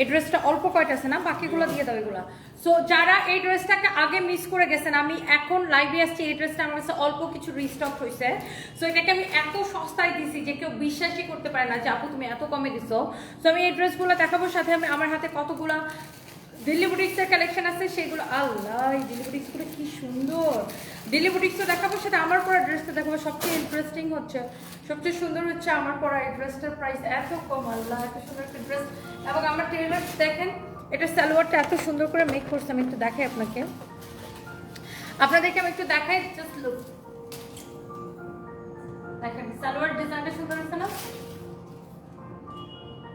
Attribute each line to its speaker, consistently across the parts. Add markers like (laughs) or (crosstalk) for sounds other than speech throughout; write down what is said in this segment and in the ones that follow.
Speaker 1: এই ড্রেসটা অল্প কয়টা আছে না? বাকিগুলো দিয়ে দাও এগুলো। সো যারা এই ড্রেসটাকে আগে মিস করে গেছেন, আমি এখন লাইভে আসছি, এই ড্রেসটা আমার কাছে অল্প কিছু রিস্টক হয়েছে সো এটাকে আমি এত সস্তায় দিছি যে কেউ বিশ্বাসই করতে পারে না যে, আপু, তুমি এত কমে দিছো। সো আমি এই ড্রেসগুলো দেখাবো, সাথে আমি আমার হাতে কতগুলা দিল্লি বুটিক্সের কালেকশন আছে, সেগুলো আল্লাহ, এই দিল্লি বুটিক্সগুলো কি সুন্দর! দিল্লি বুটিক্সও দেখাবো, সেটা আমার পরা ড্রেসটা দেখাবো। সবচেয়ে ইন্টারেস্টিং হচ্ছে, সবচেয়ে সুন্দর হচ্ছে আমার পরা এই ড্রেসটার প্রাইস এত কম, আল্লাহ, এত সুন্দর একটা ড্রেস এবং আমার টেলার দেখেন, এটা সালোয়ারটা এত সুন্দর করে মেক করছে, আমি একটু দেখাই আপনাকে। আপনাদেরকে আমি একটু দেখাই জাস্ট লুক দেখেন, সালোয়ার ডিজাইনটা সুন্দর হচ্ছে না?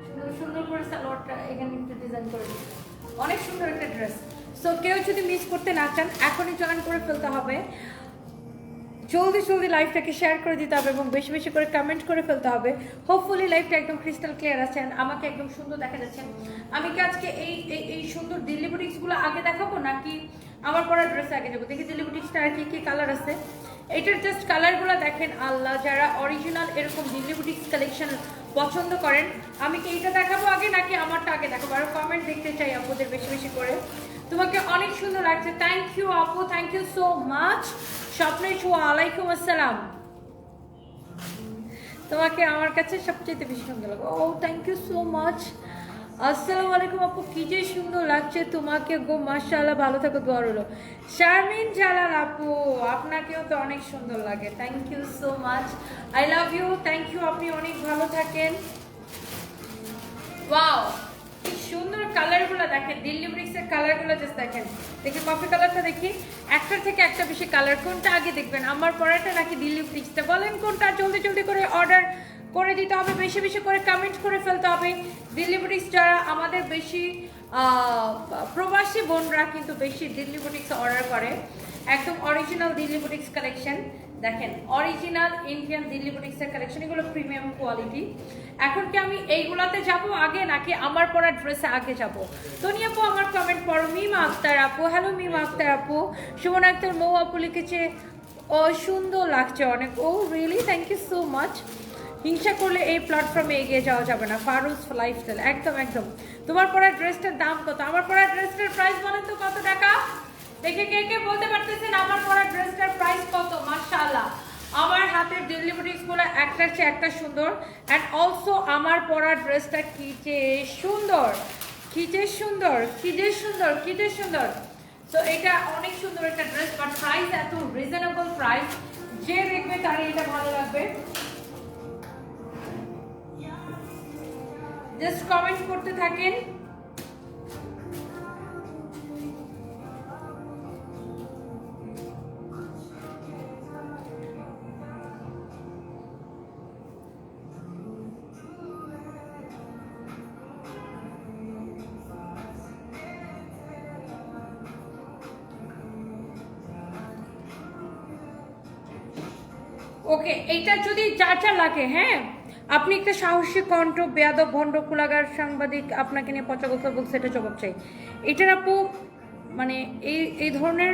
Speaker 1: সুন্দর সুন্দর করে সালোয়ারটা এখানে একটু ডিজাইন করে দিচ্ছে। অনেক সুন্দর একটা ড্রেস সো কেউ যদি মিস করতে না চান, এখনই জয়েন করে ফেলতে হবে। জলদি জলদি লাইফটাকে শেয়ার করে দিতে হবে এবং বেশি বেশি করে কমেন্ট করে ফেলতে হবে। হোপফুলি লাইফটা একদম ক্রিস্টাল ক্লিয়ার আছে and আমাকে একদম সুন্দর দেখা যাচ্ছে। আমি কি আজকে এই, এই- সুন্দর দিল্লি বুটিক্সগুলো আগে দেখাবো নাকি আমার পরা ড্রেস আগে যাব? দেখি দিল্লি বুটিক্সটা আর কি কি কালার আছে। এটার জাস্ট কালারগুলো দেখেন আল্লাহ, যারা অরিজিনাল এরকম দিল্লি বুটিক্স কালেকশন পছন্দ করেন, আমি কি এইটা দেখাবো আগে নাকি আমারটা আগে দেখাবো? আরও কমেন্ট দেখতে চাই আপুদের বেশি বেশি করে। তোমাকে অনেক সুন্দর লাগছে। থ্যাংক ইউ আপু। থ্যাংক ইউ সো মাচ স্বপ্নে ছোঁয়া আলাইকুম আসসালাম। তোমাকে আমার কাছে সবচেয়ে বেশি সুন্দর লাগে ও থ্যাংক ইউ সো মাচ আসসালামু আলাইকুম, আপু। কি যে সুন্দর লাগছে তোমাকে গো। মাশাআল্লাহ, ভালো থাকো, দোয়া রইল। শারমিন জালাল, আপু, আপনাকেও তো অনেক সুন্দর লাগে। Thank you so much I love you thank you আপনি অনেক ভালো থাকেন। ওয়াও সুন্দর কালারগুলো দেখেন। দিল্লি ব্রিক্সের কালারগুলো জাস্ট দেখেন। দেখি কফি কালারটা দেখি। একটার থেকে একটা বেশি কালার কোনটা আগে দেখবেন? আমার পরাটা নাকি দিল্লি ব্রিক্সটা বলেন কোনটা? জলদি জলদি করে অর্ডার করে দিতে হবে, বেশি বেশি করে কমেন্ট করে ফেলতে হবে। দিল্লি বুটিক্স যারা আমাদের বেশি প্রবাসী বোনরা কিন্তু বেশি দিল্লি বুটিক্স অর্ডার করে। একদম অরিজিনাল দিল্লি বুটিক্স কালেকশন দেখেন অরিজিনাল ইন্ডিয়ান দিল্লি বুটিক্সের কালেকশন এগুলো প্রিমিয়াম কোয়ালিটি এখন কি আমি এইগুলাতে যাব আগে, নাকি আমার পরা ড্রেসে আগে যাব? তনি আপু, আমার কমেন্ট পড়ো। মিমা আক্তার আপু হ্যালো মিমা আক্তার আপু। সুমন আক্তার, মৌ আপু লিখেছে ও সুন্দর লাগছে অনেক। ও really thank you so much হিংসা করলে এই প্ল্যাটফর্মে এগিয়ে যাওয়া যাবে না। ফারুস লাইফস্টাইল একদম একদম। তোমার পরা ড্রেসটার দাম কত? আমার পরা ড্রেসটার প্রাইস বলেন তো কত টাকা? দেখে কে কে বলতে পারতেছেন আমার পরা ড্রেসটার প্রাইস কত? মাশাআল্লাহ। আমার হাতের বুটিক্সগুলো একটার চেয়ে একটা সুন্দর অ্যান্ড অলসো আমার পরা ড্রেসটা কি যে সুন্দর, কি যে সুন্দর, কি যে সুন্দর, কি যে সুন্দর। তো এটা অনেক সুন্দর একটা ড্রেস বাট প্রাইস এত রিজনেবল প্রাইস যে দেখবে তার এটা ভালো লাগবে। জাস্ট কমেন্ট করতে থাকেন। ওকে, এইটা যদি যার যা লাগে হ্যাঁ? আপনি একটা সাহসী কণ্ঠ, বেয়াদব, ভণ্ড, কুলাগার সাংবাদিক, আপনাকে নিয়ে পচা কথা বলছে, এটা জবাব চাই। এটার আপু মানে এই এই ধরনের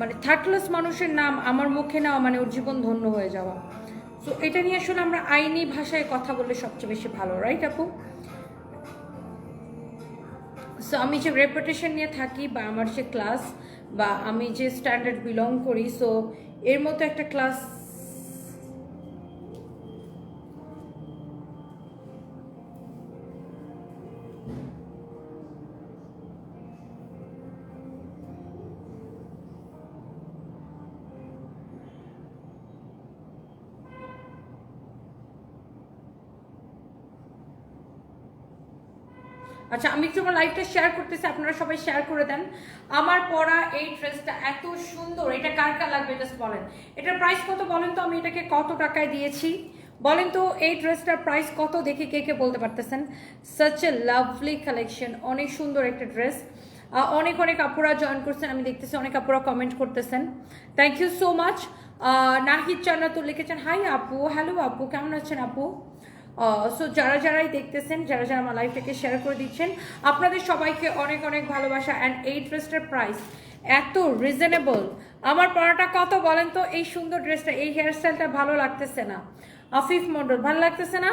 Speaker 1: মানে থার্ডক্লাস মানুষের নাম আমার মুখে নেওয়া মানে ওর জীবন ধন্য হয়ে যাওয়া। তো এটা নিয়ে আসলে আমরা আইনি ভাষায় কথা বললে সবচেয়ে বেশি ভালো রাইট আপু? সো আমি যে রেপুটেশন নিয়ে থাকি, বা আমার যে ক্লাস বা আমি যে স্ট্যান্ডার্ড বিলং করি সো এর মতো একটা ক্লাস আচ্ছা আমি একটু আমার লাইভটা শেয়ার করতেছি, আপনারা সবাই শেয়ার করে দেন। আমার পরা এই ড্রেসটা এত সুন্দর, এটা কার কার লাগবে জাস্ট বলেন। এটার প্রাইস কত বলেন তো? আমি এটাকে কত টাকায় দিয়েছি? বলেন তো, এই ড্রেসটার প্রাইস কত দেখে কে কে বলতে পারতেছেন? সাচ এ লাভলি কালেকশন অনেক সুন্দর একটা ড্রেস অনেক অনেক আপুরা জয়েন করছেন, আমি দেখতেছি অনেক আপুরা কমেন্ট করতেছেন। Thank you so much Nahid Jannatul লিখেছেন হাই আপু হ্যালো আপু, কেমন আছেন আপু? সো যারা যারাই দেখতেছেন, যারা যারা আমার লাইফটাকে শেয়ার করে দিচ্ছেন, আপনাদের সবাইকে অনেক অনেক ভালোবাসা অ্যান্ড এই ড্রেসটার প্রাইস এত রিজনেবল আমার পড়াটা কত বলেন তো? এই সুন্দর ড্রেসটা এই হেয়ারস্টাইলটা ভালো লাগতেছে না। আফিফ মন্ডল ভালো লাগতেছে না?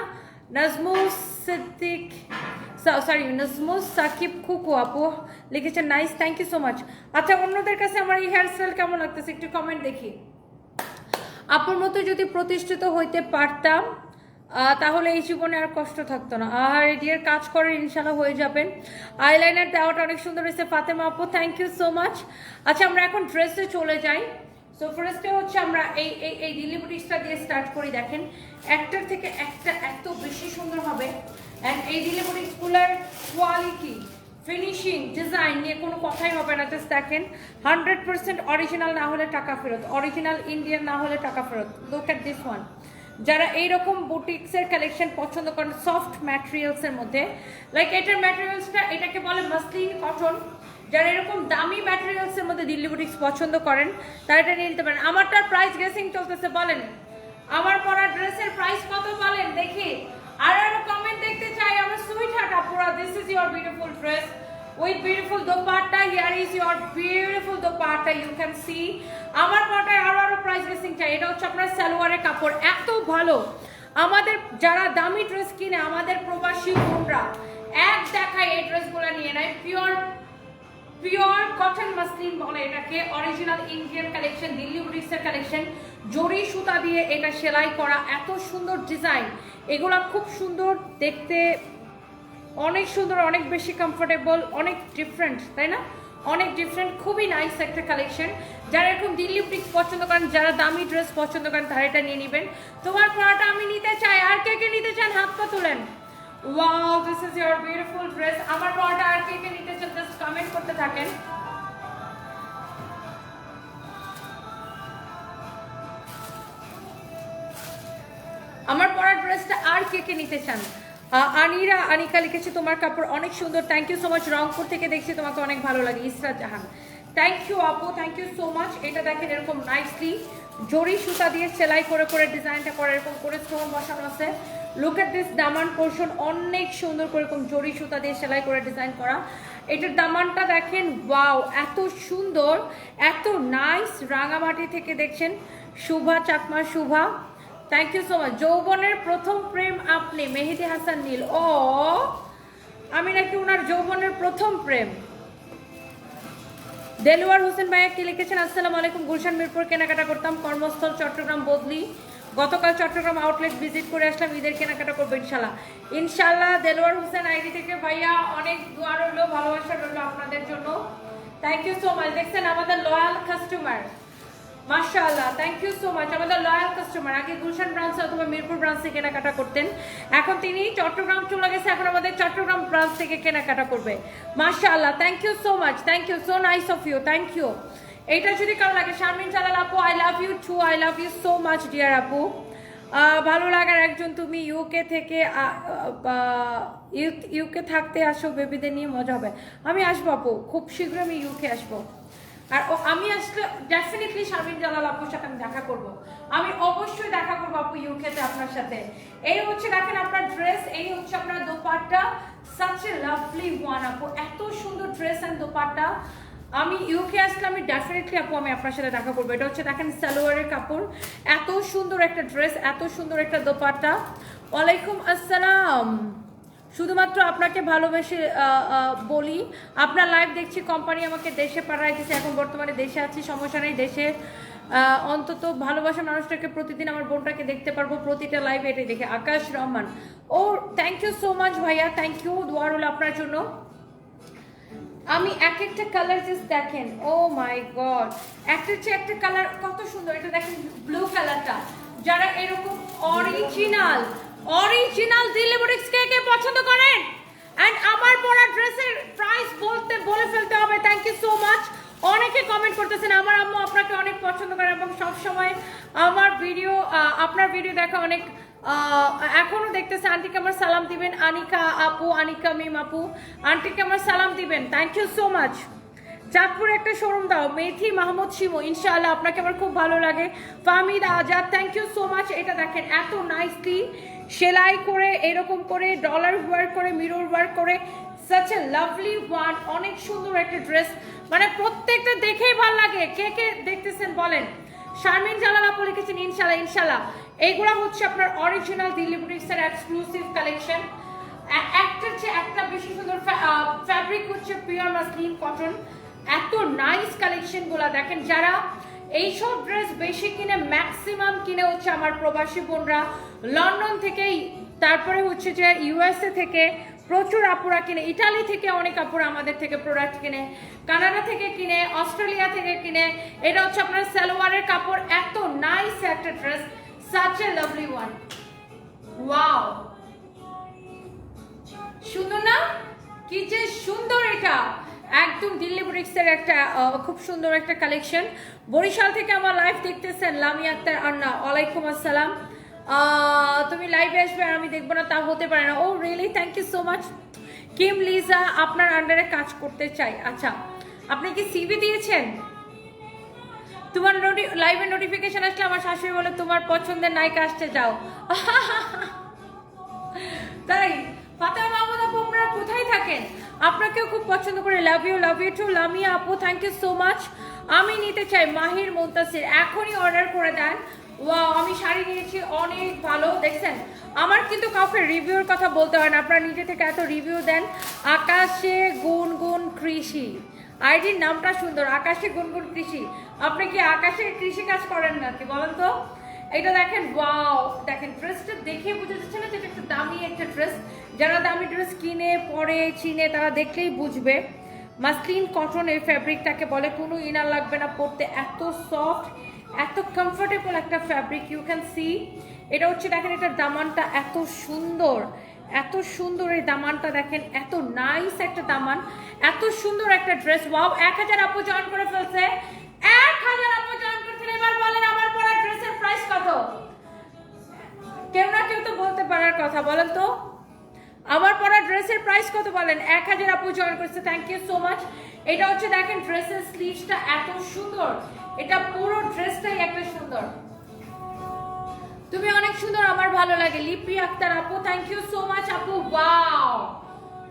Speaker 1: নাজমুল সিদ্দিক সরি নজমুস সাকিব খুকু আপু লিখেছেন nice thank you so much আচ্ছা অন্যদের কাছে আমার এই হেয়ার স্টাইল কেমন লাগতেছে? একটু কমেন্ট দেখি। আপুর মতো যদি প্রতিষ্ঠিত হইতে পারতাম তাহলে এই জীবনে আর কষ্ট থাকতো না। আর এডিয়ার কাজ করেন ইনশাল্লাহ হয়ে যাবেন। আইলাইনার দেওয়াটা অনেক সুন্দর হয়েছে, ফাতেমা আপু থ্যাংক ইউ সো মাচ আচ্ছা আমরা এখন ড্রেসে চলে যাই। সো ফার্স্টে হচ্ছে আমরা এই এই এই দিল্লি দিয়ে স্টার্ট করি, দেখেন। একটার থেকে একটা এত বেশি সুন্দর হবে। অ্যান্ড এই দিল্লি কোয়ালিটি ফিনিশিং ডিজাইন নিয়ে কোনো কথাই হবে না জাস্ট দেখেন। হান্ড্রেড পার্সেন্ট অরিজিনাল না হলে টাকা ফেরত অরিজিনাল ইন্ডিয়ান না হলে টাকা ফেরত। লুক অ্যাট দিস ওয়ান যারা এইরকম বুটিক্সের কালেকশন পছন্দ করেন সফট ম্যাটেরিয়ালসের মধ্যে। লাইক এটার ম্যাটেরিয়ালসটা এটাকে বলে মাসলিন কটন যারা এরকম দামি ম্যাটেরিয়ালসের মধ্যে দিল্লি বুটিক্স পছন্দ করেন, তারা এটা নিয়ে নিতে পারেন। আমারটার প্রাইস গেসিং চলতেছে, বলেন। আমার পরা ড্রেসের প্রাইস কত, বলেন? দেখি। আর আরও কমেন্ট দেখতে চাই, আমার সুইট হার্ট আপুরা this is your beautiful dress with beautiful dupatta. Here is your beautiful dupatta you can see আমার পটায় আরও আরও প্রাইস রেসিং চাই। এটা হচ্ছে আপনার সালোয়ারের কাপড়। এত ভালো। আমাদের যারা দামি ড্রেস কিনে, আমাদের প্রবাসী বোনরা, এক দেখায় এই ড্রেসগুলো নিয়ে নেয়। পিওর পিওর কটন মাসলিন বলে এটাকে। অরিজিনাল ইন্ডিয়ান কালেকশন দিল্লি বুটিক্সের কালেকশন জরি সুতা দিয়ে এটা সেলাই করা। এত সুন্দর ডিজাইন এগুলো খুব সুন্দর, দেখতে অনেক সুন্দর, অনেক বেশি কমফোর্টেবল অনেক ডিফারেন্ট তাই না? অনেক ডিফারেন্ট খুবই নাইস একটা কালেকশন যারা এরকম দিল্লি বুটিক্স পছন্দ করেন, যারা দামি ড্রেস পছন্দ করেন, তারা এটা নিয়ে নেবেন। তোমার পড়াটা আমি নিতে চাই। আর কে কে নিতে চান? হাত পা তুলেন। Wow this is your beautiful dress আমার পড়াটা আর কে কে নিতে চান? জাস্ট কমেন্ট করতে থাকেন। আমার পরা ড্রেসটা আর কে কে নিতে চান? আনিরা, আনিকা লিখেছে, তোমার কাপড় অনেক সুন্দর। Thank you so much Rangpur থেকে দেখছি তোমাকে অনেক ভালো লাগে। ইসরাত জাহান। থ্যাংক ইউ আপু। থ্যাংক ইউ সো মাচ এটা দেখেন এরকম নাইসলি জরি সুতা দিয়ে সেলাই করে করে ডিজাইনটা করে, এরকম করে স্টোন বসানো আছে। লুক দিস দামান পোর্শন অনেক সুন্দর করে এরকম জরি সুতা দিয়ে সেলাই করে ডিজাইন করা। এটার দামানটা দেখেন ওয়াও এত সুন্দর, এত নাইস রাঙামাটি থেকে দেখছেন। Shuva, Chakma, Shuva. Thank you so much যৌবনের প্রথম প্রেম আপনি মেহেদি হাসান নীল। ও, আমি নাকি ওনার যৌবনের প্রথম প্রেম। দেলোয়ার হোসেন ভাইয়া কি লিখেছেন? আসসালামু আলাইকুম, গুলশান মিরপুর কেনাকাটা করতাম, কর্মস্থল চট্টগ্রাম, বদলি। গতকাল চট্টগ্রাম আউটলেট ভিজিট করে আসলাম, ঈদের কেনাকাটা করব ইনশাল্লাহ ইনশাল্লাহ দেলোয়ার হোসেন আইডি থেকে ভাইয়া অনেক দোয়া রইল, ভালোবাসা রইল আপনাদের জন্য। থ্যাংক ইউ সো মাচ দেখছেন আমাদের লয়াল কাস্টমার মাশাআল্লাহ থ্যাংক ইউ সো মাচ আমাদের লয়াল কাস্টমার আগে গুলশান ব্রাঞ্চ অথবা মিরপুর ব্রাঞ্চ থেকে কেনাকাটা করতেন। এখন তিনি চট্টগ্রাম চলে গেছে, এখন আমাদের চট্টগ্রাম ব্রাঞ্চ থেকে কেনাকাটা করবে। মাশাআল্লাহ thank you so much thank you so nice of you thank you এইটা যদি কারও লাগে, শারমিন জালাল আপু I love you too I love you so much dear আপু। ভালো লাগার একজন তুমি ইউকে থেকে ইউকে থাকতে আসো বেবিদের নিয়ে মজা হবে। আমি আসব আপু, খুব শীঘ্র আমি ইউকে আসব। আর ও, আমি আসলে ডেফিনেটলি শারমিন জালাল আপুর সাথে আমি দেখা করব। আমি অবশ্যই দেখা করব আপু ইউকেতে আপনার সাথে। এই হচ্ছে দেখেন আপনার ড্রেস এই হচ্ছে আপনার dupatta. Such a lovely one আপু, এত সুন্দর ড্রেস অ্যান্ড দোপাট্টা। আমি ইউকে আসলে আমি ডেফিনেটলি আপু, আমি আপনার সাথে দেখা করব। এটা হচ্ছে দেখেন সালোয়ারের কাপড়। এত সুন্দর একটা ড্রেস এত সুন্দর একটা দোপাট্টা। ওয়ালাইকুম আসসালাম। শুধুমাত্র আপনাকে ভালোবেসে বলি, আপনার লাইভ দেখছি কোম্পানি আমাকে দেশে পাঠাই দিচ্ছে এখন বর্তমানে দেশে আছি, সমস্যা নেই, দেশে অন্তত ভালোবাসা মানুষটাকে প্রতিদিন আমার বোনটাকে দেখতে পারব, প্রতিটা লাইভে এটাই দেখে। Akash Rahman. Oh thank you so much ভাইয়া থ্যাংক ইউ দোয়ার হলো আপনার জন্য। আমি এক একটা কালার জাস্ট দেখেন। ও মাই গড একটা চেয়ে একটা কালার কত সুন্দর, এটা দেখেন ব্লু কালারটা যারা এরকম অরিজিনাল অরিজিনাল বুটিক্স কে কে পছন্দ করেন? এন্ড আমার পরা ড্রেসের প্রাইস বলতে বলে ফেলতে হবে। থ্যাংক ইউ সো মাচ অনেকে কমেন্ট করতেছেন আমার আম্মু আপনাকে অনেক পছন্দ করে এবং সব সময় আমার ভিডিও আপনার ভিডিও দেখা অনেক আহ, এখনও দেখতেছে। আন্টিকে আমার সালাম দিবেন। আনিকা আপু আনিকা মিম আপু আন্টিকে আমার সালাম দিবেন। Thank you so much Chandpur একটা শোরুম দাও। মেথি মাহমুদ শিমু ইনশাআল্লাহ আপনাকে আমার খুব ভালো লাগে। Famid Azad thank you so much এটা দেখেন এত নাইসলি সেলাই করে, এরকম করে ডলার ওয়ার্ক করে মিরর ওয়ার্ক করে সাচ এ লাভলি ওয়ান অনেক সুন্দর একটা ড্রেস মানে প্রত্যেকটা দেখেই ভালো লাগে। কে কে দেখতেছেন বলেন? শারমিন জালাল আপু লিখেছেন ইনশাল্লাহ ইনশাল্লাহ এইগুলা হচ্ছে আপনার অরিজিনাল দিল্লি বুটিক্সের এক্সক্লুসিভ কালেকশন একটা চেয়ে একটা বেশি সুন্দর ফ্যাব্রিক হচ্ছে পিওর মাসলিন কটন এত নাইস কালেকশনগুলা দেখেন। যারা এইসব ড্রেস বেশি কিনে ম্যাক্সিমাম কিনে হচ্ছে আমার প্রবাসী বোনরা। লন্ডন থেকে তারপরে হচ্ছে যে ইউএসএ থেকে প্রচুর আপুরা কিনে, ইটালি থেকে অনেক আপুরা আমাদের থেকে প্রোডাক্ট কিনে, কানাডা থেকে কিনে, অস্ট্রেলিয়া থেকে কিনে। এটা হচ্ছে আপনার সালোয়ারের কাপড়, এত নাইস একটা dress such a lovely one wow সুন্দর না, কি যে সুন্দর এটা! একদম দিল্লি বুটিক্সের একটা খুব সুন্দর একটা কালেকশন বরিশাল থেকে আমার লাইভ দেখতেছেন লামি আক্তার আন্না, ওয়ালাইকুম আসসালাম। তুমি লাইভে আসবে আর আমি দেখব না তা হতে পারে না। ও really thank you so much Kim Liza আপনার আন্ডারে কাজ করতে চাই। আচ্ছা আপনি কি সিভি দিয়েছেন? তোমার লাইভের নোটিফিকেশন আসলে আমার শাশুড়ি বলে, তোমার পছন্দের নায়িকা আসতে যাও। (laughs) তাই, ফাতেমা মাহমুদ আপু কোথায় থাকেন? আপনাকেও খুব পছন্দ করে love you love you too Lamia আপু থ্যাংক ইউ সো মাচ আমি নিতে চাই মাহির মুন্তাসির, এখনই অর্ডার করে দেন। ওয়াও আমি শাড়ি নিয়েছি, অনেক ভালো, দেখছেন? আমার কিন্তু কাউকে রিভিউর কথা বলতে হয় না, আপনারা নিজে থেকে এত রিভিউ দেন। আকাশে গুনগুন কৃষি। আইডির নামটা সুন্দর, আকাশে গুনগুন কৃষি। আপনি কি আকাশে কৃষি কাজ করেন নাকি, বলেন তো? এটা দেখেন ওয়াও দেখেন ড্রেসটা দেখে বোঝা যাচ্ছে না যে একটা দামি একটা ড্রেস যারা দামি ড্রেস কিনে, পরে চিনে তারা দেখলেই বুঝবে। মাসলিন কটন এই ফ্যাব্রিকটাকে বলে, কোনো ইনার লাগবে না, পরতে এত সফট এত কমফোর্টেবল একটা ফ্যাব্রিক ইউ ক্যান সি এটা হচ্ছে, দেখেন, এটার দামানটা এত সুন্দর এত সুন্দর এই দামানটা দেখেন, এত নাইস একটা দামান, এত সুন্দর একটা ড্রেস ওয়াও এক হাজার আপু জয়েন করে ফেলছে, এক হাজার আপু জয়েন করছেন। এবার বলেন, আমার পরা ড্রেসের প্রাইস কত? কেউ না কেউ তো বলতে পারার কথা, বলেন তো। আমার পরা ড্রেসের প্রাইস কত বলেন? এক হাজার আপু জয়েন করছে থ্যাংক ইউ সো মাচ এটা হচ্ছে দেখেন, ড্রেসের স্লিভসটা এত সুন্দর। এটা পুরো ড্রেসটাই একটা সুন্দর। তুমি অনেক সুন্দর, আমার ভালো লাগে। লিপি আক্তার আপু থ্যাংক ইউ সো মাচ আপু ওয়াও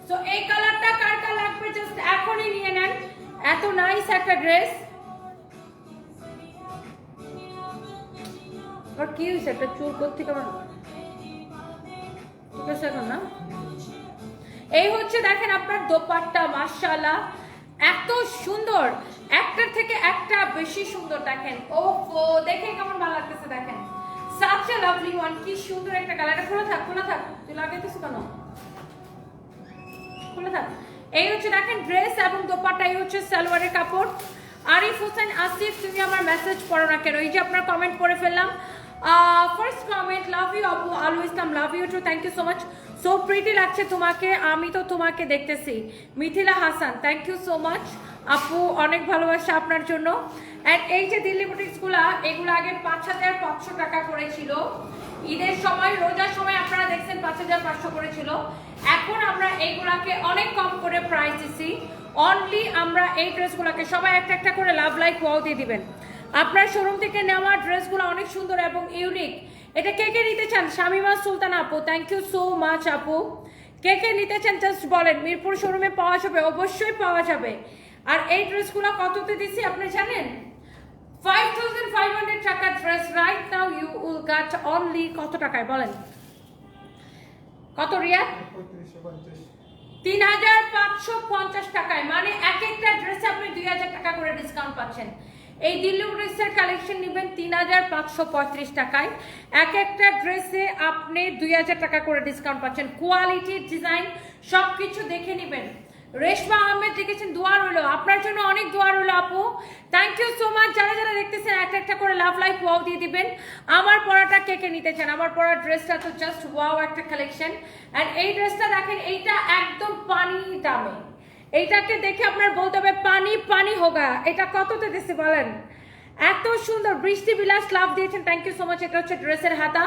Speaker 1: সো এই কালারটা কার কার লাগবে? জাস্ট এখনই নিয়ে নেন। এত নাইস একটা ড্রেস আর কি হয়েছে? একটা চুল করতে কেমন এই হচ্ছে দেখেন আপনার দোপাট্টা, মাশাআল্লাহ। এত সুন্দর। একটার থেকে একটা বেশি সুন্দর দেখেন। ও দেখে কেমন ভালো লাগতেছে দেখেন। কেন? এই হচ্ছে দেখেন ড্রেস এবং কাপড়। আরিফ হোসেন, আসিফ, তুমি আমার মেসেজ পড়ো না কেন? এই যে আপনার কমেন্ট পড়ে ফেললাম। ফার্স্ট কমেন্ট লাভ ইউ আপু Alu Islam love you too thank you so much so pretty লাগছে তোমাকে, আমি তো তোমাকে দেখতেছি। Mithila Hasan thank you so much আপু, অনেক ভালোবাসা আপনার জন্য। অ্যান্ড এই যে দিল্লি বুটিক্সগুলা, এগুলো আগে পাঁচ হাজার পাঁচশো টাকা করেছিল। ঈদের সময়, রোজার সময় আপনারা দেখছেন পাঁচ হাজার পাঁচশো করেছিল। এখন আমরা এইগুলাকে অনেক কম করে প্রাইস দিছি। অনলি আমরা এই ড্রেসগুলোকে সবাই একটা একটা করে লাভ লাইক ওয়াও দিয়ে দিবেন। আপনার শোরুম থেকে নেওয়া ড্রেসগুলো অনেক সুন্দর এবং ইউনিক এটা কে কে নিতে চান? শামিমা, সুলতান আপু। থ্যাংক ইউ সো মাচ আপু। কে কে নিতে চান? জাস্ট বলেন। মিরপুর শোরুমে পাওয়া যাবে। অবশ্যই পাওয়া যাবে। আর এই ড্রেসগুলো কততে দিছি আপনি জানেন? 5500 টাকা dress right now you will get only কত টাকায়? বলেন। কত রিয়া তিন হাজার পাঁচশো পঞ্চাশ টাকায়। মানে এক একটা ড্রেসে আপনি দুই হাজার টাকা করে ডিসকাউন্ট পাচ্ছেন। এই দিল্লি ড্রেসের কালেকশন নেবেন তিন হাজার পাঁচশো পঁয়ত্রিশ টাকায়। এক একটা ড্রেসে আপনি দুই হাজার টাকা করে ডিসকাউন্ট পাচ্ছেন। কোয়ালিটি ডিজাইন সব কিছু দেখে নেবেন। রেশমা আহমেদ লিখেছেন, দোয়া রইল। আপনার জন্য অনেক দোয়া রইল আপু। থ্যাংক ইউ সো মাচ যারা যারা দেখতেছেন, একটা একটা করে লাভ লাইফ ওয়াও দিয়ে দিবেন। আমার পরাটা কে কে নিতে চান? আমার পড়ার ড্রেসটা তো জাস্ট ওয়াও একটা কালেকশন অ্যান্ড এই ড্রেসটা দেখেন, এইটা একদম পানি দামে। এইটাকে দেখে আপনার বলতে হবে, পানি পানি হোগা। এটা কততে দিচ্ছে বলেন? এত সুন্দর বৃষ্টি বিলাস লাভ দিয়েছেন। থ্যাংক ইউ সো মাচ এটা হচ্ছে ড্রেসের হাতা।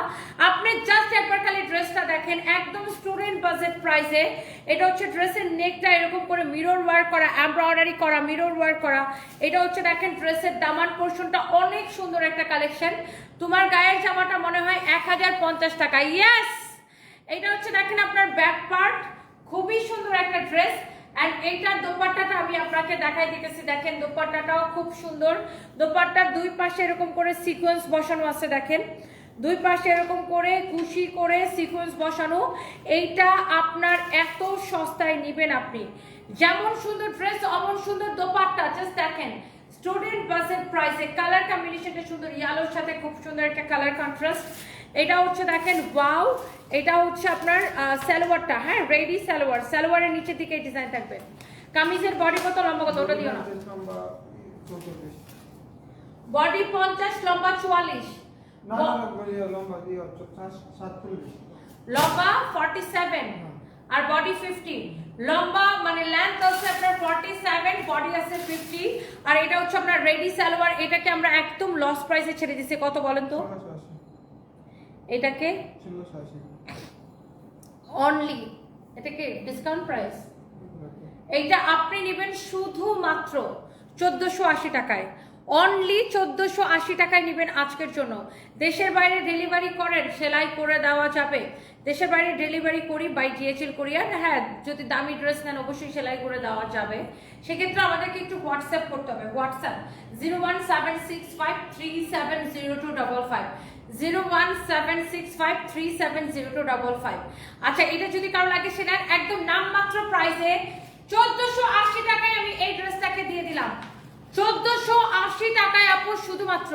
Speaker 1: আপনি জাস্ট একবার খালি ড্রেসটা দেখেন, একদম স্টুডেন্ট বাজেট প্রাইসে এটা হচ্ছে ড্রেসের নেকটা এরকম করে মিরর ওয়ার্ক করা এমব্রয়ডারি করা মিরর ওয়ার্ক করা। এটা হচ্ছে দেখেন ড্রেসের দামান পোর্শনটা অনেক সুন্দর একটা কালেকশন তোমার গায়ের জামাটা মনে হয় এক হাজার পঞ্চাশ টাকা। ইয়েস এটা হচ্ছে দেখেন আপনার ব্যাক পার্ট খুবই সুন্দর একটা ড্রেস অ্যান্ড এইটার দোপাট্টাটা আমি আপনাকে দেখাই দিতেছি। দেখেন, দোপাট্টাটাও খুব সুন্দর। দোপাট্টার দুই পাশে এরকম করে সিকোয়েন্স বসানো আছে, দেখেন। দুই পাশে এরকম করে কুশি করে সিকোয়েন্স বসানো। এইটা আপনার এত সস্তায় নেবেন আপনি। যেমন সুন্দর ড্রেস অমন সুন্দর দোপাট্টা। জাস্ট দেখেন স্টুডেন্ট বাসের প্রাইসে কালার কম্বিনেশনটা সুন্দর ইয়ালোর সাথে খুব সুন্দর একটা কালার কন্ট্রাস্ট এটা হচ্ছে দেখেন ওয়াও এটা হচ্ছে আপনার সালোয়ারটা হ্যাঁ রেডি সালোয়ার সালোয়ারের নিচের দিকে ডিজাইন থাকবে। কামিজের বডি কত লম্বা কত ওটা দিও না। বডি পঞ্চাশ লম্বা চুয়াল্লিশ।
Speaker 2: লম্বা
Speaker 1: ফর্টি সেভেন আর বডি ফিফটি লম্বা মানে লেন্থ হচ্ছে আপনার ফর্টি সেভেন বডি আছে ফিফটি আর এটা হচ্ছে আপনার রেডি সালোয়ার এটাকে আমরা একদম লস প্রাইসে ছেড়ে দিচ্ছি কত বলেন তো? এটাকে অনলি এটাকে ডিসকাউন্ট প্রাইস এইটা আপনি নেবেন শুধুমাত্র চোদ্দোশো আশি টাকায়। অনলি চোদ্দোশো আশি টাকায় নেবেন আজকের জন্য। দেশের বাইরে ডেলিভারি করেন, সেলাই করে দেওয়া যাবে। দেশের বাইরে ডেলিভারি করি বাই ডিএচএল কোরিয়ার হ্যাঁ যদি দামি ড্রেস নেন, অবশ্যই সেলাই করে দেওয়া যাবে। সেক্ষেত্রে আমাদেরকে একটু হোয়াটসঅ্যাপ করতে হবে। WhatsApp zero one seven six five three seven zero two double five zero one seven six five three seven zero two double five আচ্ছা এটা যদি কারও লাগে সেটা একদম নামমাত্র প্রাইসে চোদ্দশো আশি টাকায় আমি এই ড্রেসটাকে দিয়ে দিলাম। চোদ্দশো আশি টাকায় আপু, শুধুমাত্র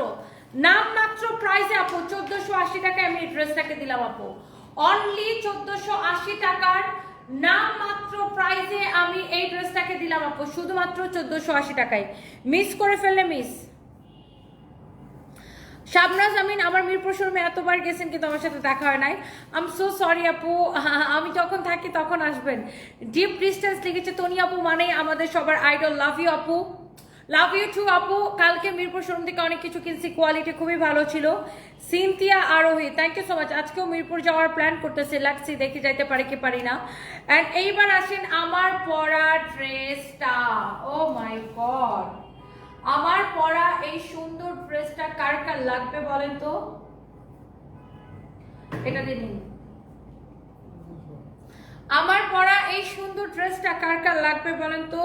Speaker 1: নামমাত্র প্রাইসে আপু, চোদ্দশো আশি টাকায় আমি এই ড্রেসটাকে দিলাম আপু। অনলি চোদ্দশো আশি টাকার নামমাত্র প্রাইসে আমি এই ড্রেসটাকে দিলাম আপু, শুধুমাত্র চোদ্দশো আশি টাকায়। মিস করে ফেললে মিস শাবনাজ আমিন, আমার মিরপুর শোরুমে এতবার গেছেন কিন্তু আমার সাথে দেখা হয় নাই। আম সো সরি আপু। (laughs) আমি যখন থাকি তখন আসবেন। ডিপ ডিস্টেন্স লিখেছে তনি আপু মানেই আমাদের সবার আইডল লাভ ইউ আপু। লাভ ইউ টু আপু। কালকে মিরপুর শোরুম থেকে অনেক কিছু কিনছি কোয়ালিটি খুবই ভালো ছিল। সিনথিয়া আরোহী থ্যাংক ইউ সো মাচ আজকেও মিরপুর যাওয়ার প্ল্যান করতেছে। লাগছি দেখে যাইতে পারি কি পারি না। অ্যান্ড এইবার আসেন আমার পরা ড্রেসটা ও মাই গড আমার পরা এই সুন্দর ড্রেসটা কার কার লাগবে বলেন তো? এটা দিয়ে নিন আমার পরা এই সুন্দর ড্রেসটা কার কার লাগবে বলেন তো?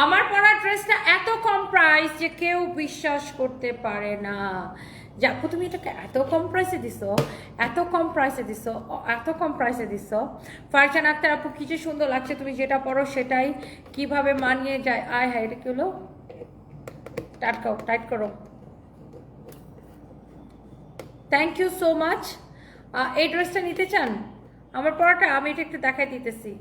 Speaker 1: আমার পরা ড্রেসটা এত কম প্রাইস যে কেউ বিশ্বাস করতে পারে না। যে আপু তুমি এটাকে এত কম প্রাইসে দিছো, এত কম প্রাইসে দিছো এত কম প্রাইসে দিছো। ফারজান আক্তার আপু, কী যে সুন্দর লাগছে, তুমি যেটা পরো সেটাই কীভাবে মানিয়ে যায়। আয় হায়, এটা কি হলো? টাইট করো টাইট করো। থ্যাংক ইউ সো মাচ এই ড্রেসটা নিতে চান? আমার পরাটা আমি এটা একটু দেখাই দিতেছি।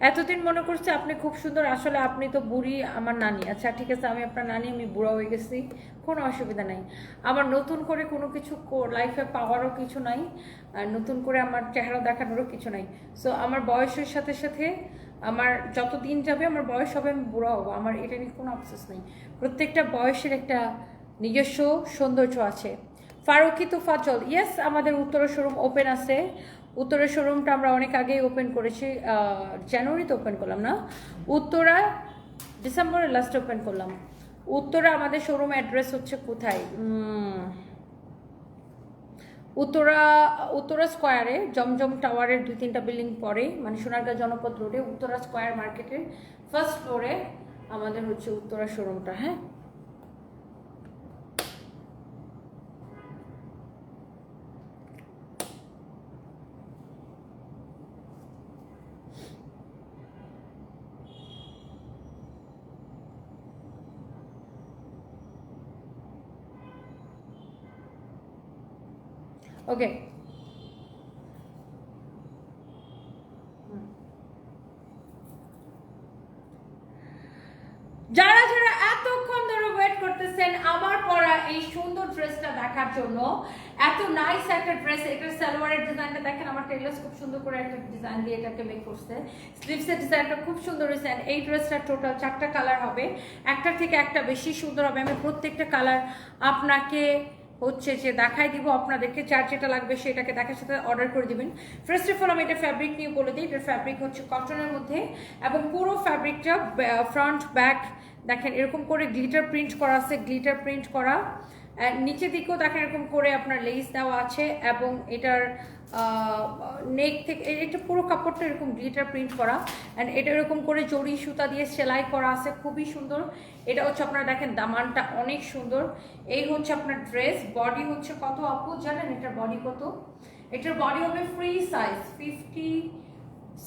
Speaker 1: এতদিন মনে করছে আপনি খুব সুন্দর, আসলে আপনি তো বুড়ি আমার নানি। আচ্ছা ঠিক আছে, আমি আপনার নানি, আমি বুড়া হয়ে গেছি, কোনো অসুবিধা নাই। আমার নতুন করে কোনো কিছু লাইফে পাওয়ারও কিছু নাই, আর নতুন করে আমার চেহারা দেখানোরও কিছু নাই। সো আমার বয়সের সাথে সাথে আমার যত দিন যাবে, আমার বয়স হবে, আমি বুড়া হব। আমার এটা নিয়ে কোনো আফসোস নেই। প্রত্যেকটা বয়সের একটা নিজস্ব সৌন্দর্য আছে। ফারুকি তুফাজল ইয়েস আমাদের উত্তরের শোরুম ওপেন আছে। উত্তরের শোরুমটা আমরা অনেক আগেই ওপেন করেছি জানুয়ারিতে ওপেন করলাম না, উত্তরা ডিসেম্বরের লাস্টে ওপেন করলাম। উত্তরা আমাদের শোরুম অ্যাড্রেস হচ্ছে কোথায়? উত্তরা উত্তরা স্কোয়ারে জমজম টাওয়ারের দুই তিনটা বিল্ডিং পরে মানে সোনারগাঁ জনপদ রোডে উত্তরা স্কোয়ার মার্কেটের ফার্স্ট ফ্লোরে আমাদের হচ্ছে উত্তরা শোরুমটা হ্যাঁ? ওকে যারা যারা এতক্ষণ ধরে ওয়েট করতেছেন আমার পরা এই সুন্দর ড্রেসটা দেখার জন্য, এত নাইস একটা ড্রেস এটা সালোয়ারের ডিজাইনটা দেখেন, আমার টেলার্স খুব সুন্দর করে একটা ডিজাইন দিয়ে এটাকে মেক করছে। স্লিভসের ডিজাইনটা খুব সুন্দর হয়েছে এই ড্রেসটা টোটাল চারটা কালার হবে। একটা থেকে একটা বেশি সুন্দর হবে। আমি প্রত্যেকটা কালার আপনাকে হচ্ছে যে দেখাই দিব, আপনাদেরকে যার যেটা লাগবে সেটাকে দেখার সাথে অর্ডার করে দিবেন। ফার্স্ট অফ অল আমি এটা ফ্যাব্রিক নিয়ে বলে দিই এটার ফ্যাব্রিক হচ্ছে কটনের মধ্যে এবং পুরো ফ্যাব্রিকটা ফ্রন্ট ব্যাক দেখেন এরকম করে গ্লিটার প্রিন্ট করা আছে গ্লিটার প্রিন্ট করা। নিচের দিকেও দেখেন এরকম করে আপনার লেস দেওয়া আছে এবং এটার নেক থেকে এটা পুরো কাপড়টা এরকম গ্লিটার প্রিন্ট করা। অ্যান্ড এটা এরকম করে জড়ি সুতা দিয়ে সেলাই করা আছে, খুবই সুন্দর। এটা হচ্ছে আপনারা দেখেন দামানটা অনেক সুন্দর। এই হচ্ছে আপনার ড্রেস বডি হচ্ছে কত আপু? জানেন এটার বডি কত? এটার বডি হবে free size fifty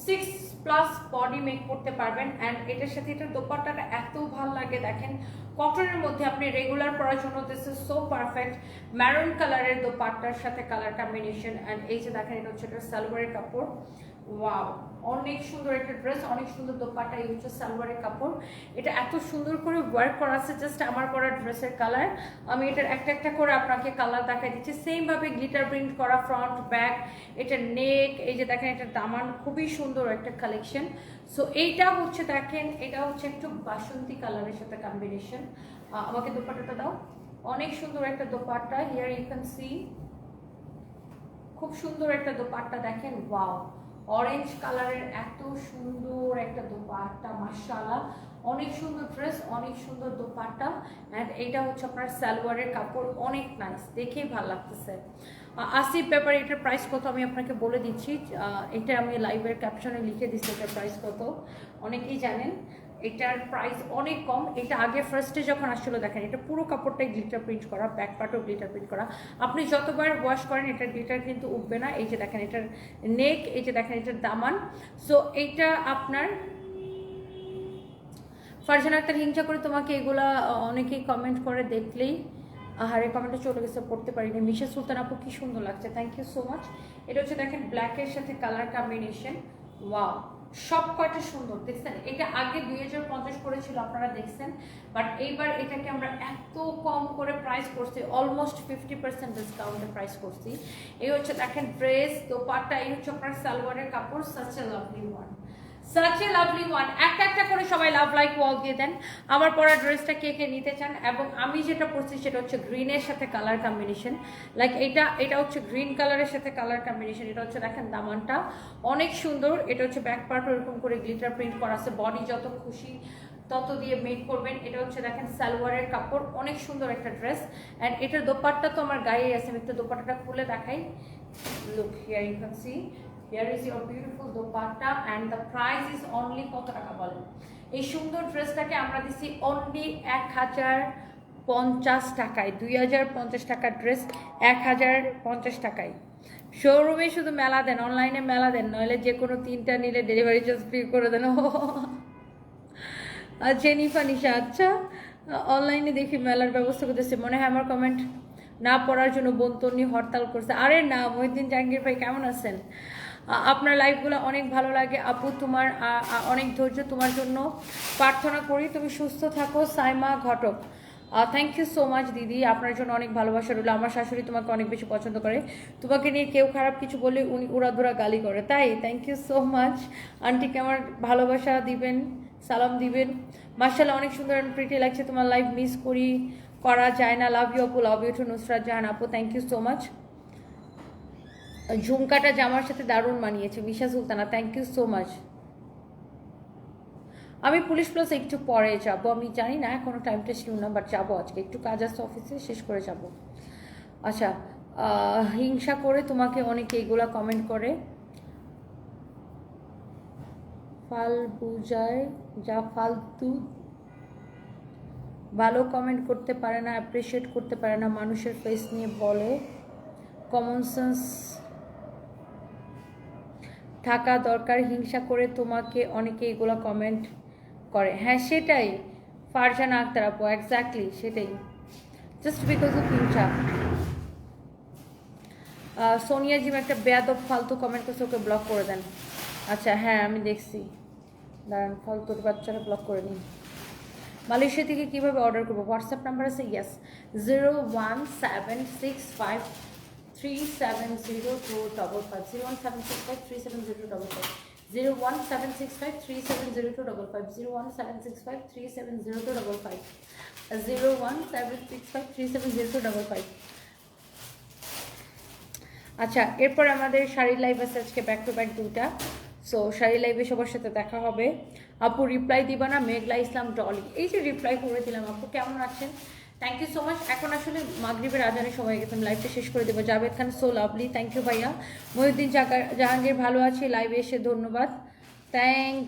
Speaker 1: six plus body make করতে পারবেন। অ্যান্ড এটার সাথে এটার দোপাট্টাটা এত ভালো লাগে, দেখেন। কটনের মধ্যে আপনি রেগুলার পরার জন্য this is so perfect maroon কালারের দোপাট্টার সাথে কালার কম্বিনেশন অ্যান্ড এই যে দেখেন এটা হচ্ছে এটা সালোয়ারের কাপড়। ওয়াও অনেক সুন্দর একটা ড্রেস অনেক সুন্দর দোপাট্টা, এই হচ্ছে সালোয়ারের কাপড়। এটা এত সুন্দর করে ওয়ার্ক করা আছে জাস্ট আমার পরা ড্রেসের কালার আমি এটার একটা একটা করে আপনাকে কালার দেখাই দিচ্ছি। সেম ভাবে গ্লিটার প্রিন্ট করা ফ্রন্ট ব্যাক এটা নেক এই যে দেখেন, এটা দামান, খুবই সুন্দর একটা কালেকশন সো এইটা হচ্ছে দেখেন, এটা হচ্ছে একটু বাসন্তী কালারের সাথে কম্বিনেশন আমাকে দোপাট্টাটা দাও। অনেক সুন্দর একটা dupatta here you can see খুব সুন্দর একটা দোপাট্টা দেখেন ওয়াও অরেঞ্জ কালারের এত সুন্দর একটা দোপাট্টা মাসালা অনেক সুন্দর ড্রেস অনেক সুন্দর দোপাট্টা। অ্যান্ড এইটা হচ্ছে আপনার সালোয়ারের কাপড়। অনেক নাইস দেখেই ভালো লাগতেছে। আসিফ পেপার এটার প্রাইস কত? আমি আপনাকে বলে দিচ্ছি। এটা আমি লাইভের ক্যাপশনে লিখে দিচ্ছি এটার প্রাইস কত? অনেকেই জানেন। এটার প্রাইস অনেক কম। এটা আগে ফার্স্টে যখন আসছিল, দেখেন, এটা পুরো কাপড়টাই গ্লিটার প্রিন্ট করা ব্যাক পার্টও গ্লিটার প্রিন্ট করা। আপনি যতবার ওয়াশ করেন এটার গ্লিটার কিন্তু উঠবে না। এই যে দেখেন, এটার নেক এই যে দেখেন, এটার দামান। সো এইটা আপনার ফারজান আক্তার হিংসা করে তোমাকে এগুলা অনেকেই কমেন্ট করে দেখলেই। আহারে কমেন্টে চলে গেছে, পড়তে পারিনি। মিশা সুলতান আপু, কি সুন্দর লাগছে। থ্যাংক ইউ সো মাচ এটা হচ্ছে, দেখেন ব্ল্যাকের সাথে কালার কম্বিনেশন ওয়াও সব কয়টা সুন্দর, দেখছেন? এটা আগে দুই হাজার পঞ্চাশ করেছিল, আপনারা দেখছেন? বাট এইবার এটাকে আমরা এত কম করে প্রাইস করছি অলমোস্ট ফিফটি পার্সেন্ট ডিসকাউন্টে প্রাইস করছি। এই হচ্ছে দেখেন ড্রেস দোপাট্টা, এই হচ্ছে আপনার সালোয়ারের কাপড় such a lovely one such a lovely one একটা একটা করে সবাই লাভ লাইক ওয়াল দিয়ে দেন। আমার পরা ড্রেসটা কে কে নিতে চান? এবং আমি যেটা পরছি সেটা হচ্ছে গ্রিনের সাথে কালার কম্বিনেশন লাইক এটা এটা হচ্ছে গ্রিন কালারের সাথে কালার কম্বিনেশন এটা হচ্ছে দেখেন দামানটা। অনেক সুন্দর। এটা হচ্ছে ব্যাক পার্ট এরকম করে গ্লিটার প্রিন্ট করা আছে। বডি যত খুশি তত দিয়ে মেক করবেন। এটা হচ্ছে দেখেন সালোয়ারের কাপড়। অনেক সুন্দর একটা ড্রেস অ্যান্ড এটার দোপাট্টা তো আমার গায়ে আছে। আমি একটু দোপাট্টাটা খুলে দেখাই। Look here you can see here is your beautiful dupatta and the price is only কত টাকা বলেন এই সুন্দর ড্রেসটাকে আমরা দিচ্ছি অনলি এক হাজার পঞ্চাশ টাকায়, দুই হাজার পঞ্চাশ টাকার ড্রেস এক হাজার পঞ্চাশ টাকায়। শোরুমে শুধু মেলা দেন, অনলাইনে মেলা দেন, নইলে যে কোনো তিনটা নিলে ডেলিভারি চার্জ ফ্রি করে দেন। আর জেনিফা নিশা আচ্ছা অনলাইনে দেখি মেলার ব্যবস্থা করতেছে, মনে হয় আমার কমেন্ট না পড়ার জন্য বন্তনী হরতাল করছে। আরে না মহিদ্দিন জাহাঙ্গীর ভাই কেমন আছেন? আপনার লাইফগুলো অনেক ভালো লাগে। আপু, তোমার অনেক ধৈর্য তোমার জন্য। প্রার্থনা করি, তুমি সুস্থ থাকো, Saima Ghatak. Thank you so much দিদি। আপনার জন্য অনেক ভালোবাসা রইল। আমার শাশুড়ি তোমাকে অনেক বেশি পছন্দ করে। তোমাকে নিয়ে কেউ খারাপ কিছু বলে উনি উড়াধুরা গালি করে। তাই থ্যাংক ইউ সো মাচ আন্টিকে আমার ভালোবাসা দিবেন, সালাম দিবেন। মার্শাল অনেক সুন্দর প্রিটি লাগছে তোমার লাইফ মিস করি। করা যায় না। লাভ ইউ আপু। Love you too Nusrat Jahan. আপু থ্যাংক ইউ সো মাচ ঝুমকাটা জামার সাথে দারুণ মানিয়েছে, Misha Sultana thank you so much আমি পুলিশ প্লাস একটু পরে যাব, আমি জানি না এখনও টাইমটা ছিল না বাট যাব আজকে। একটু কাজ আছে অফিসে শেষ করে যাব। আচ্ছা হিংসা করে তোমাকে অনেকে এগুলা কমেন্ট করে। ফাল বুঝায়, যা ফালতু। ভালো কমেন্ট করতে পারে না অ্যাপ্রিসিয়েট করতে পারে না, মানুষের ফেস নিয়ে বলে। কমন সেন্স থাকা দরকার, হিংসা করে তোমাকে অনেকে এগুলো কমেন্ট করে। হ্যাঁ সেটাই। ফারজান আক্তার আপু এক্স্যাক্টলি সেটাই। জাস্ট বিকজ অফ হিংসা। সোনিয়া জিম একটা বেয়াদব, ফালতু কমেন্ট করছে, ওকে ব্লক করে দেন। আচ্ছা হ্যাঁ আমি দেখছি। দাঁড়ান ফালতুর বাচ্চারা ব্লক করে নিন মালয়েশিয়া থেকে কীভাবে অর্ডার করব? হোয়াটসঅ্যাপ নাম্বার আছে? Yes zero one seven six five আচ্ছা এরপর আমাদের শাড়ির লাইভ আছে আজকে ব্যাক টু ব্যাক দুটা সো শাড়ি লাইভে সবার সাথে দেখা হবে আপু রিপ্লাই দিবা না মেঘলা ইসলাম ডলি এই যে রিপ্লাই করে দিলাম আপু কেমন আছেন থ্যাংক ইউ সো মাচ এখন আসলে মাগরীবের আজানের সময় হয়ে গেছে। লাইভটা শেষ করে দেবো। Javed Khan so lovely thank you ভাইয়া। মহিউদ্দিন জাহাঙ্গীর, ভালো আছি। লাইভে এসে ধন্যবাদ। Thank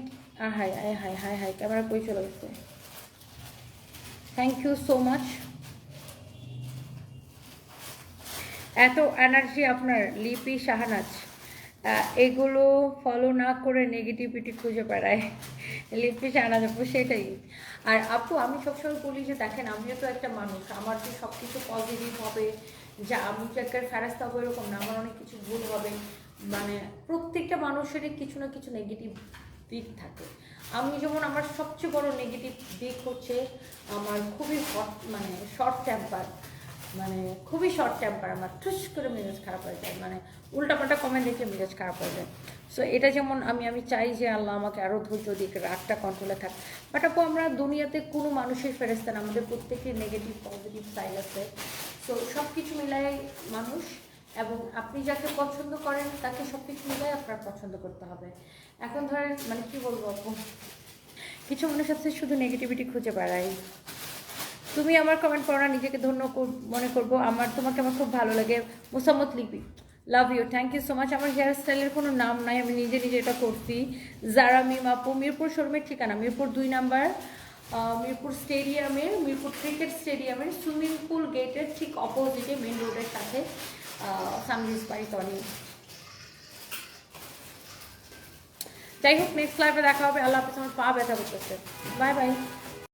Speaker 1: hi hi hi hi hi camera কই চলে গেছে? থ্যাংক ইউ সো মাচ এত এনার্জি আপনার, লিপি শাহানাজ। এগুলো ফলো না করে নেগেটিভিটি খুঁজে বেড়ায়। লিপি শাহানাজ আপু, সেটাই। আর আপু, আমি সবসময় বলি যে দেখেন, আমিও তো একটা মানুষ। আমার যে সব কিছু পজিটিভ হবে, যা আমি যে একটা ফেরাস্তা হব এরকম না, আমার অনেক কিছু ভুল হবে। মানে প্রত্যেকটা মানুষেরই কিছু না কিছু নেগেটিভ দিক থাকে। আমি যেমন আমার সবচেয়ে বড় নেগেটিভ দিক হচ্ছে আমার খুবই হট মানে শর্ট টেম্পার মানে খুবই শর্ট টেম্পার আমার ঠুস করে মেজাজ খারাপ হয়ে যায় মানে উল্টাপাল্টা কমেন্ট দেখে মেজাজ খারাপ হয়ে যায়। সো এটা যেমন আমি আমি চাই যে আল্লাহ আমাকে আরও ধৈর্য দিক, রাগটা কন্ট্রোলে থাক। বাট আপু, আমরা দুনিয়াতে কোনো মানুষের ফেরেস্তা না, আমাদের প্রত্যেকের নেগেটিভ পজিটিভ সাইড আছে। সো সব কিছু মিলাই মানুষ, এবং আপনি যাকে পছন্দ করেন, তাকে সব কিছু মিলাই আপনার পছন্দ করতে হবে। এখন ধরেন মানে কি বলব আপু? কিছু মানুষ আছে শুধু নেগেটিভিটি খুঁজে বেড়ায়। তুমি আমার কমেন্ট পড়া নিজেকে ধন্য মনে করব। আমার, তোমাকে আমার খুব ভালো লাগে। Mosammat Lipi love you thank you so much আমার হেয়ার স্টাইলের কোনো নাম নাই, আমি নিজে নিজে এটা করছি। জারা মিম আপু, মিরপুর শোরুমের ঠিকানা, মিরপুর দুই নাম্বার মিরপুর স্টেডিয়ামের, মিরপুর ক্রিকেট স্টেডিয়ামের সুইমিং পুল গেটের ঠিক অপোজিটে মেন রোডের সাথে সানভিস বাই টনি যাই হোক নেক্সট লাইভে দেখা হবে। আল্লাহ হাফিজ, আমার পা ব্যথা করতেছে। Bye bye